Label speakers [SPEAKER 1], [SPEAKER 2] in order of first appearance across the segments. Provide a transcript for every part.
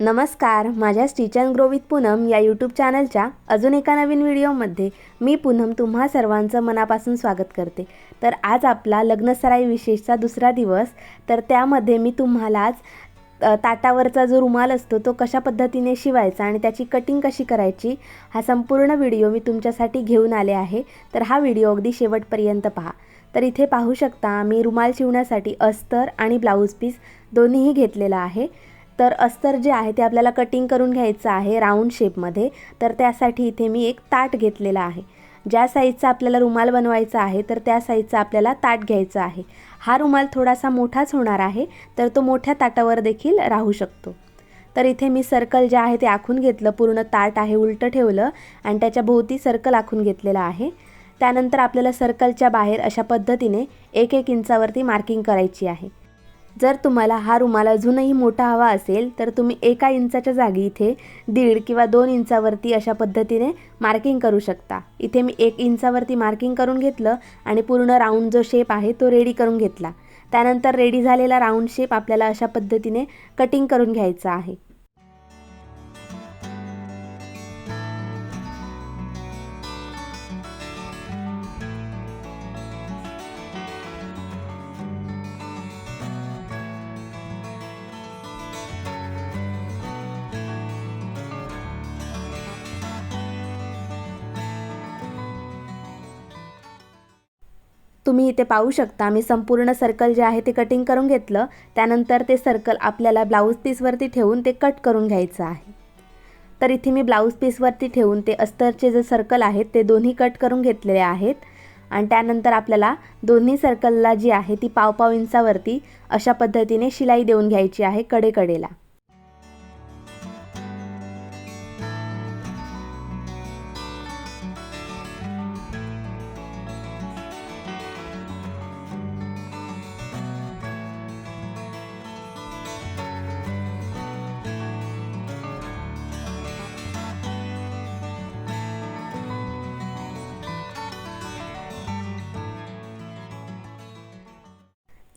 [SPEAKER 1] नमस्कार माझ्या stitch grow with Poonam या यूट्यूब चॅनलच्या अजून एका नवीन व्हिडिओमध्ये मी पूनम तुम्हा सर्वांचं मनापासून स्वागत करते. तर आज आपला लग्नसराई विशेषचा दुसरा दिवस तर त्यामध्ये मी तुम्हाला आज ताटावरचा जो रुमाल असतो तो कशा पद्धतीने शिवायचा आणि त्याची कटिंग कशी करायची हा संपूर्ण व्हिडिओ मी तुमच्यासाठी घेऊन आले आहे. तर हा व्हिडिओ अगदी शेवटपर्यंत पहा. तर इथे पाहू शकता मी रुमाल शिवण्यासाठी अस्तर आणि ब्लाऊज पीस दोन्हीही घेतलेला आहे. तर अस्तर जे आहे ते आपल्याला कटिंग करून घ्यायचं आहे राऊंड शेपमध्ये तर त्यासाठी इथे मी एक ताट घेतलेला आहे. ज्या साईजचा आपल्याला रुमाल बनवायचा आहे तर त्या साईजचा आपल्याला ताट घ्यायचा आहे. हा रुमाल थोडासा मोठाच होणार आहे तर तो मोठ्या ताटावर देखील राहू शकतो. तर इथे मी सर्कल जे आहे ते आखून घेतलं पूर्ण ताट आहे उलटं ठेवलं आणि त्याच्या भोवती सर्कल आखून घेतलेलं आहे. त्यानंतर आपल्याला सर्कलच्या बाहेर अशा पद्धतीने एक एक इंचावरती मार्किंग करायची आहे. जर तुम्हाला हा रुमाल अजूनही मोठा हवा असेल तर तुम्ही एका इंचाच्या जागी इथे दीड किंवा दोन इंचावरती अशा पद्धतीने मार्किंग करू शकता. इथे मी एक इंचावरती मार्किंग करून घेतलं आणि पूर्ण राऊंड जो शेप आहे तो रेडी करून घेतला. त्यानंतर रेडी झालेला राऊंड शेप आपल्याला अशा पद्धतीने कटिंग करून घ्यायचा आहे. तुम्ही इथे पाहू शकता. मी संपूर्ण सर्कल जे आहे ते कटिंग करून घेतलं. त्यानंतर ते सर्कल आपल्याला ब्लाऊज पीसवरती ठेवून ते कट करून घ्यायचं आहे. तर इथे मी ब्लाऊज पीसवरती ठेवून ते अस्तरचे जे सर्कल आहेत ते दोन्ही कट करून घेतलेले आहेत. आणि त्यानंतर आपल्याला दोन्ही सर्कलला जी आहे ती पावपाव इंचावरती अशा पद्धतीने शिलाई देऊन घ्यायची आहे कडेकडेला.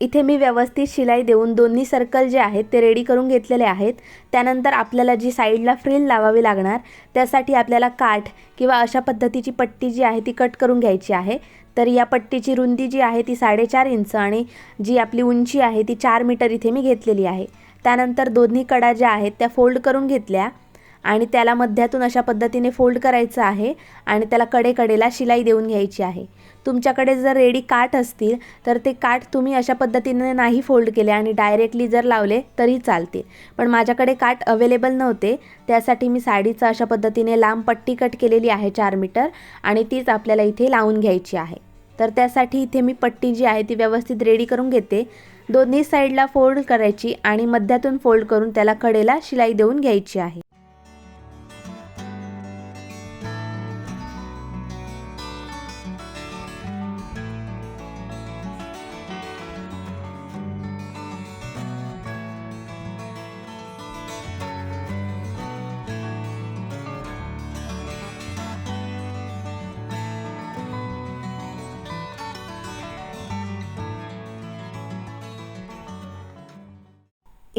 [SPEAKER 1] इथे मी व्यवस्थित शिलाई देऊन दोन्ही सर्कल जे आहेत ते रेडी करून घेतलेले आहेत. त्यानंतर आपल्याला जी साईडला फ्रिल लावावी लागणार त्यासाठी आपल्याला काठ किंवा अशा पद्धतीची पट्टी जी आहे ती कट करून घ्यायची आहे. तर या पट्टीची रुंदी जी आहे ती साडेचार इंच आणि जी आपली उंची आहे ती चार मीटर इथे मी घेतलेली आहे. त्यानंतर दोन्ही कडा ज्या आहेत त्या फोल्ड करून घेतल्या आणि त्याला मध्यातून अशा पद्धतीने फोल्ड करायचं आहे आणि त्याला कडेकडेला शिलाई देऊन घ्यायची आहे. तुमच्याकडे जर रेडी काठ असतील तर ते काठ तुम्ही अशा पद्धतीने नाही फोल्ड केले आणि डायरेक्टली जर लावले तरी चालते पण माझ्याकडे काठ अवेलेबल नव्हते त्यासाठी मी साडीचं अशा पद्धतीने लांब पट्टी कट केलेली आहे चार मीटर आणि तीच आपल्याला इथे लावून घ्यायची आहे. तर त्यासाठी इथे मी पट्टी जी आहे ती व्यवस्थित रेडी करून घेते. दोन्ही साईडला फोल्ड करायची आणि मध्यातून फोल्ड करून त्याला कडेला शिलाई देऊन घ्यायची आहे.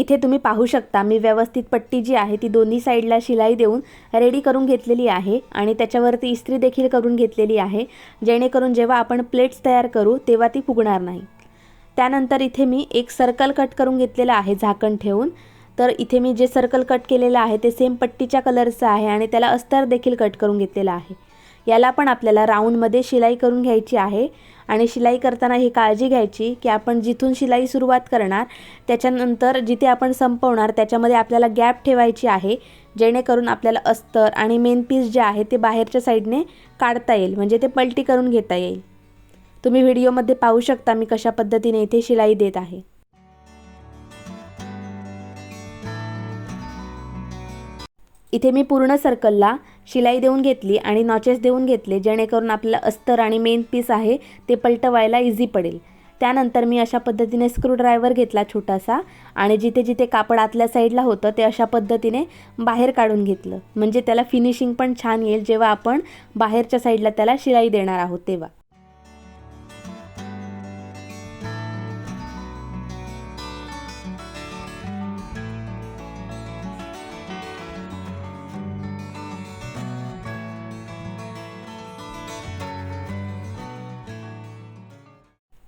[SPEAKER 1] इथे तुम्ही पाहू शकता मी व्यवस्थित पट्टी जी आहे ती दोन्ही साईडला शिलाई देऊन रेडी करून घेतलेली आहे आणि त्याच्यावरती इस्त्री देखील करून घेतलेली आहे. जेणेकरून जेव्हा आपण प्लेट्स तयार करू तेव्हा ती फुगणार नाही. त्यानंतर इथे मी एक सर्कल कट करून घेतलेलं आहे झाकण ठेवून. तर इथे मी जे सर्कल कट केलेलं आहे ते सेम पट्टीच्या कलरचं आहे आणि त्याला अस्तर देखील कट करून घेतलेलं आहे. याला पण आपल्याला राऊंडमध्ये शिलाई करून घ्यायची आहे. आणि शिलाई करताना ही काळजी घ्यायची की आपण जिथून शिलाई सुरुवात करणार त्याच्यानंतर जिथे आपण संपवणार त्याच्यामध्ये आपल्याला गॅप ठेवायची आहे. जेणेकरून आपल्याला अस्तर आणि मेन पीस जे आहे ते बाहेरच्या साईडने काढता येईल म्हणजे ते पलटी करून घेता येईल. तुम्ही व्हिडिओमध्ये पाहू शकता मी कशा पद्धतीने इथे शिलाई देत आहे. इथे मी पूर्ण सर्कलला शिलाई देऊन घेतली आणि नॉचेस देऊन घेतले जेणेकरून आपल्याला अस्तर आणि मेन पीस आहे ते पलटवायला इझी पडेल. त्यानंतर मी अशा पद्धतीने स्क्रूड्रायव्हर घेतला छोटासा आणि जिथे जिथे कापड आतल्या साईडला होतं ते अशा पद्धतीने बाहेर काढून घेतलं. म्हणजे त्याला फिनिशिंग पण छान येईल जेव्हा आपण बाहेरच्या साईडला त्याला शिलाई देणार आहोत तेव्हा.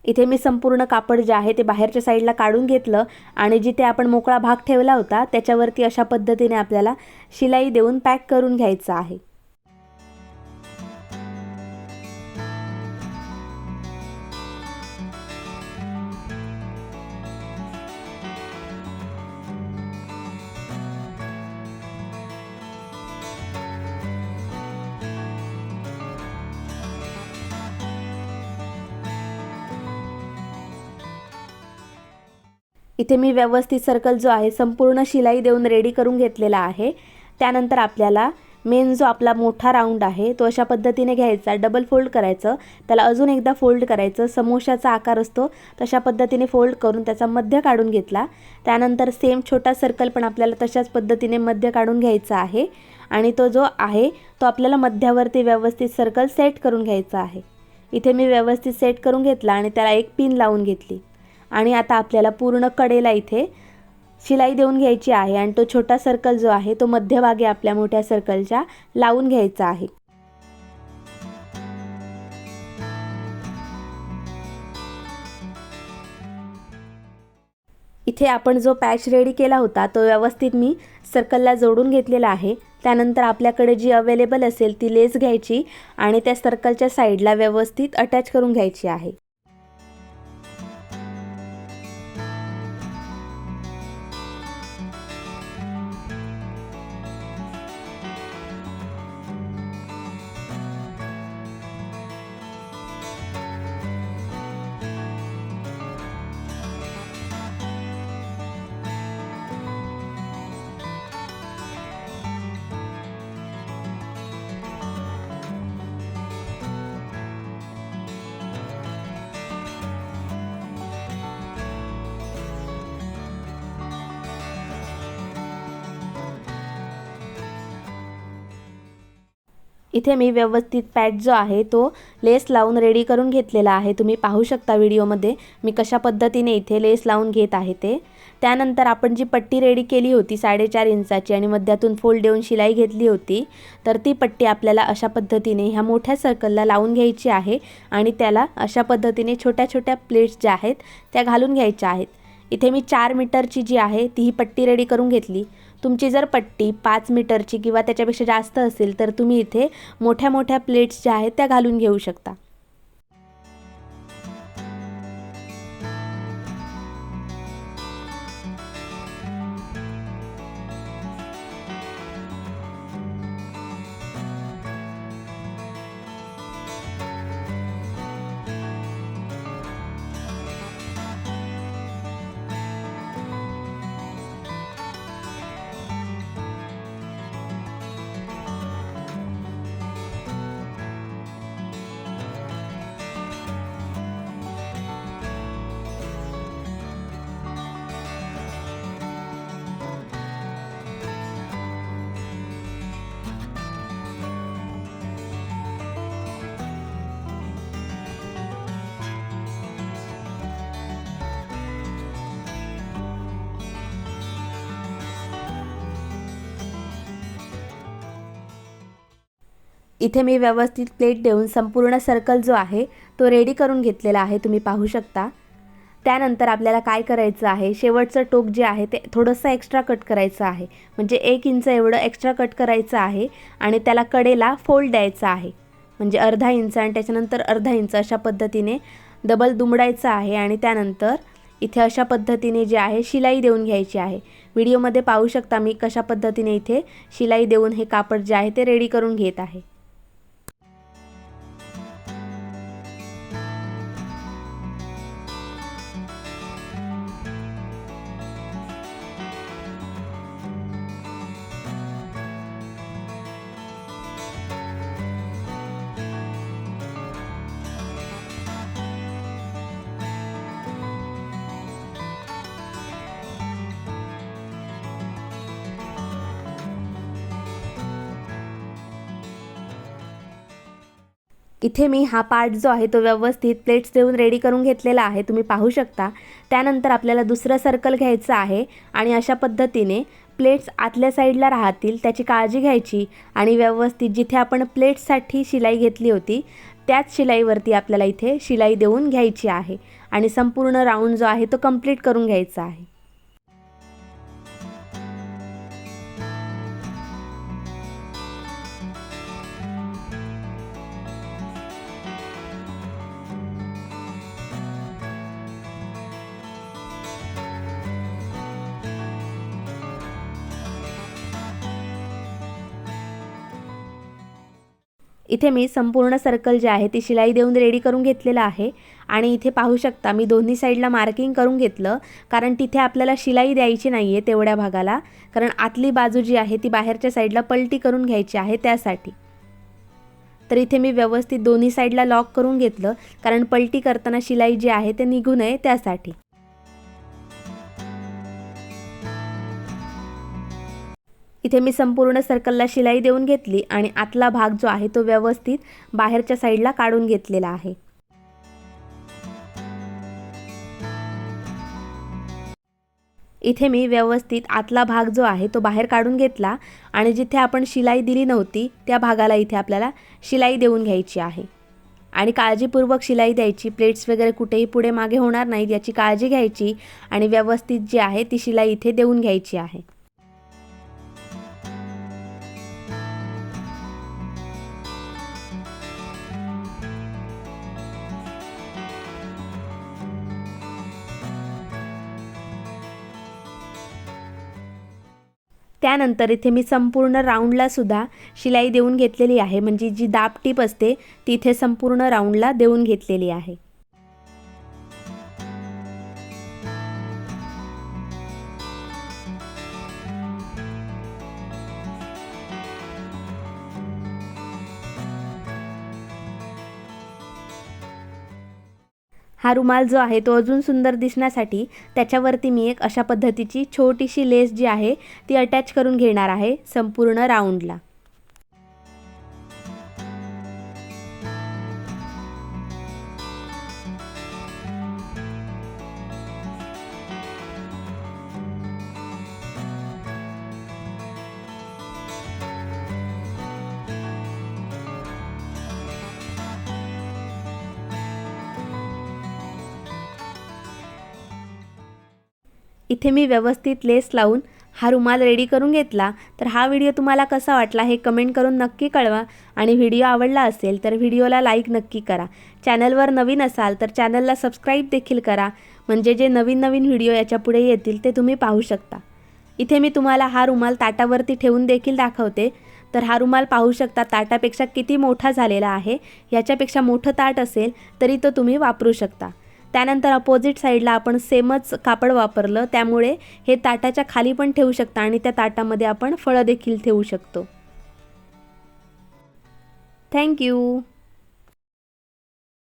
[SPEAKER 1] इथे मी संपूर्ण कापड जे आहे ते बाहेरच्या साईडला काढून घेतलं आणि जिथे आपण मोकळा भाग ठेवला होता त्याच्यावरती अशा पद्धतीने आपल्याला शिलाई देऊन पॅक करून घ्यायचं आहे. इथे मी व्यवस्थित सर्कल जो आहे संपूर्ण शिलाई देऊन रेडी करून घेतलेला आहे. त्यानंतर आपल्याला मेन जो आपला मोठा राऊंड आहे तो अशा पद्धतीने घ्यायचा. डबल फोल्ड करायचं. त्याला अजून एकदा फोल्ड करायचं. समोशाचा आकार असतो तशा पद्धतीने फोल्ड करून त्याचा मध्य काढून घेतला. त्यानंतर सेम छोटा सर्कल पण आपल्याला तशाच पद्धतीने मध्य काढून घ्यायचा आहे. आणि तो जो आहे तो आपल्याला मध्यावरती व्यवस्थित सर्कल सेट करून घ्यायचा आहे. इथे मी व्यवस्थित सेट करून घेतला आणि त्याला एक पिन लावून घेतली. आणि आता आपल्याला पूर्ण कडेला इथे शिलाई देऊन घ्यायची आहे आणि तो छोटा सर्कल जो आहे तो मध्यभागी आपल्या मोठ्या सर्कलच्या लावून घ्यायचा आहे. इथे आपण जो पॅच रेडी केला होता तो व्यवस्थित मी सर्कलला जोडून घेतलेला आहे. त्यानंतर आपल्याकडे जी अवेलेबल असेल ती लेस घ्यायची आणि त्या सर्कलच्या साईडला व्यवस्थित अटॅच करून घ्यायची आहे. इथे मी व्यवस्थित पॅट जो आहे तो लेस लावून रेडी करून घेतलेला आहे. तुम्ही पाहू शकता व्हिडिओमध्ये मी कशा पद्धतीने इथे लेस लावून घेत आहे ते. त्यानंतर आपण जी पट्टी रेडी केली होती साडेचार इंचाची आणि मध्यातून फोल्ड देऊन शिलाई घेतली होती तर ती पट्टी आपल्याला अशा पद्धतीने ह्या मोठ्या सर्कलला लावून घ्यायची आहे आणि त्याला अशा पद्धतीने छोट्या छोट्या प्लेट्स ज्या आहेत त्या घालून घ्यायच्या आहेत. इथे मी चार मीटरची जी आहे ती ही पट्टी रेडी करून घेतली. तुमची जर पट्टी पाच मीटरची किंवा त्याच्यापेक्षा जास्त असेल तर तुम्ही इथे मोठ्या मोठ्या प्लेट्स ज्या आहेत त्या घालून घेऊ शकता. इथे मी व्यवस्थित प्लेट देऊन संपूर्ण सर्कल जो आहे तो रेडी करून घेतलेला आहे तुम्ही पाहू शकता. त्यानंतर आपल्याला काय करायचं आहे शेवटचं टोक जे आहे ते थोडंसं एक्स्ट्रा कट करायचं आहे. म्हणजे एक इंच एवढं एक्स्ट्रा कट करायचं आहे आणि त्याला कडेला फोल्ड द्यायचा आहे. म्हणजे अर्धा इंच आणि त्याच्यानंतर अर्धा इंच अशा पद्धतीने डबल दुमडायचं आहे आणि त्यानंतर इथे अशा पद्धतीने जे आहे शिलाई देऊन घ्यायची आहे. व्हिडिओमध्ये पाहू शकता मी कशा पद्धतीने इथे शिलाई देऊन हे कापड जे आहे ते रेडी करून घेत आहे. इथे मी हा पार्ट जो आहे तो व्यवस्थित प्लेट्स देऊन रेडी करून घेतलेला आहे. तुम्ही पाहू शकता. त्यानंतर आपल्याला दुसरं सर्कल घ्यायचं आहे आणि अशा पद्धतीने प्लेट्स आतल्या साईडला राहतील त्याची काळजी घ्यायची आणि व्यवस्थित जिथे आपण प्लेट्ससाठी शिलाई घेतली होती त्याच शिलाईवरती आपल्याला इथे शिलाई देऊन घ्यायची आहे आणि संपूर्ण राऊंड जो आहे तो कंप्लीट करून घ्यायचा आहे. इथे मी संपूर्ण सर्कल जे आहे ती शिलाई देऊन रेडी करून घेतलेलं आहे. आणि इथे पाहू शकता मी दोन्ही साईडला मार्किंग करून घेतलं. कारण तिथे आपल्याला शिलाई द्यायची नाही आहे तेवढ्या भागाला. कारण आतली बाजू जी आहे ती बाहेरच्या साईडला पलटी करून घ्यायची आहे त्यासाठी. तर इथे मी व्यवस्थित दोन्ही साईडला लॉक करून घेतलं. कारण पलटी करताना शिलाई जी आहे ते निघू नये त्यासाठी. इथे मी संपूर्ण सर्कलला शिलाई देऊन घेतली आणि आतला भाग जो आहे तो व्यवस्थित बाहेरच्या साईडला काढून घेतलेला आहे. इथे मी व्यवस्थित आतला भाग जो आहे तो बाहेर काढून घेतला आणि जिथे आपण शिलाई दिली नव्हती त्या भागाला इथे आपल्याला शिलाई देऊन घ्यायची आहे. आणि काळजीपूर्वक शिलाई द्यायची प्लेट्स वगैरे कुठेही पुढे मागे होणार नाहीत याची काळजी घ्यायची आणि व्यवस्थित जी आहे ती शिलाई इथे देऊन घ्यायची आहे. त्यानंतर इथे मी संपूर्ण राऊंडला सुद्धा शिलाई देऊन घेतलेली आहे. म्हणजे जी दाब टीप असते तिथे संपूर्ण राऊंडला देऊन घेतलेली आहे. हा रुमाल जो आहे तो अजून सुंदर दिसण्यासाठी त्याच्यावरती मी एक अशा पद्धतीची छोटीशी लेस जी आहे ती अटॅच करून घेणार आहे संपूर्ण राऊंडला इथे मी व्यवस्थित लेस लावून हा रुमाल रेडी करून घेतला. तर हा व्हिडिओ तुम्हाला कसा वाटला हे कमेंट करून नक्की कळवा. आणि व्हिडिओ आवडला असेल तर व्हिडिओला लाईक नक्की करा. चॅनलवर नवीन असाल तर चॅनलला सबस्क्राईब देखील करा. म्हणजे जे नवीन नवीन व्हिडिओ याच्यापुढे येतील ते तुम्ही पाहू शकता. इथे मी तुम्हाला हा रुमाल ताटावरती ठेवून देखील दाखवते. तर हा रुमाल पाहू शकता ताटापेक्षा किती मोठा झालेला आहे. याच्यापेक्षा मोठं ताट असेल तरी तो तुम्ही वापरू शकता. त्यानंतर अपोजिट साईडला आपण सेमच कापड वापरलं. त्यामुळे हे ताटाच्या खाली पण ठेवू शकता आणि त्या ताटामध्ये आपण फळं देखील ठेवू शकतो. थँक्यू